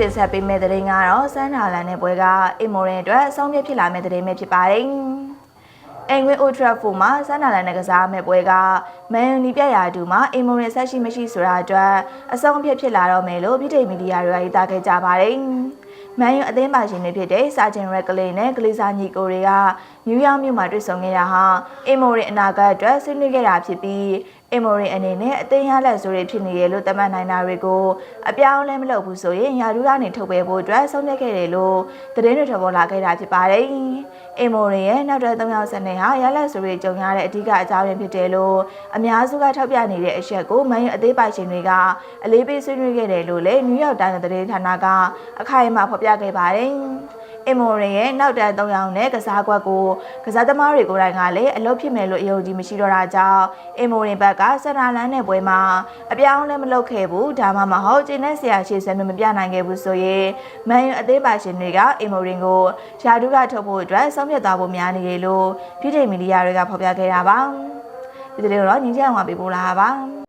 တင်ဆက်ပေးမယ့်သတင်းကတော့စန်းနာလန်နဲ့ပွဲကအင်မိုရင်အတွက်အဆုံးဖြတ်ဖြစ်လာမယ့်သတင်းပဲဖြစ်ပါတယ်။အင်္ဂွေအိုထရာဖိုမှာစန်းနာလန်နဲ့ကစားမယ့်ပွဲကမန်ယူနီပြရာတူမှာအင်မိုရင်ဆက်ရှိမရှိဆိုတာအတွက်အဆုံးဖြတ်ဖြစ်လာတော့မယ်လို့ပြည်ထောင်မီဒီယာတွေကရေးသားခဲ့ကြပါတယ်။မန်ယူအသင်းပါရှင်တွေဖြစ်တဲ့စာဂျင်ရက်ကလေးနဲ့ဂလီစာညီကိုတွေကနယူးယောက်မြို့မှာတွေ့ဆုံခဲ့တာဟာအင်မိုရင်အနာဂတ်အတွက်ဆွေးနွေးခဲ့တာဖြစ်ပြီး အင်မိုရင်အနေနဲ့အသင်းရလက်ဆိုတွေဖြစ်နေရလို့သတ်မှတ်နိုင်တာတွေကိုအပြောင်းလဲမလုပ်ဘူးဆိုရင်ယာဒူကနေထုတ်ပေးဖို့အတွက်ဆုံးဖြတ်ခဲ့တယ်လို့သတင်းတွေထွက်ပေါ်လာခဲ့တာဖြစ်ပါတယ်။အင်မိုရင်ရဲ့နောက်တဲ့၃ယောက်ဆက်နေဟာရလက်ဆိုတွေကြုံရတဲ့အဓိကအကြောင်းရင်းဖြစ်တယ်လို့အများစုကထောက်ပြနေတဲ့အချက်ကိုမန်ယူအသေးပိုင်ရှင်တွေကအလေးပေးဆွေးနွေးခဲ့တယ်လို့လည်းနယူးယောက်တိုင်းသတင်းဌာနကအခိုင်အမာဖော်ပြခဲ့ပါတယ်။ အင်မိုရင်ရဲ့နောက်တန်း၃ယောက်နဲ့ကစားကွက်ကိုကစားသမားတွေကိုယ်တိုင်ကလည်းအလုပ်ဖြစ်မယ်လို့အယုံကြည်မရှိတော့တာကြောင့်အင်မိုရင်ဘက်ကဆန္ဒလန်းတဲ့ပွဲမှာအပြောင်းလဲမလုပ်ခဲ့ဘူးဒါမှမဟုတ်ကျင်းတဲ့ဆရာရှေ့ဆဲမျိုးမပြနိုင်ခဲ့ဘူးဆိုရင်မန်ယူအသေးပါရှင်တွေကအင်မိုရင်ကိုယာဒူကထုတ်ဖို့အတွက်ဆုံးဖြတ်သွားဖို့များနေတယ်လို့ပြည်ထောင်မီဒီယာတွေကဖော်ပြခဲ့တာပါဒီလိုတော့ညီချက်အောင်ပြပို့လာတာပါ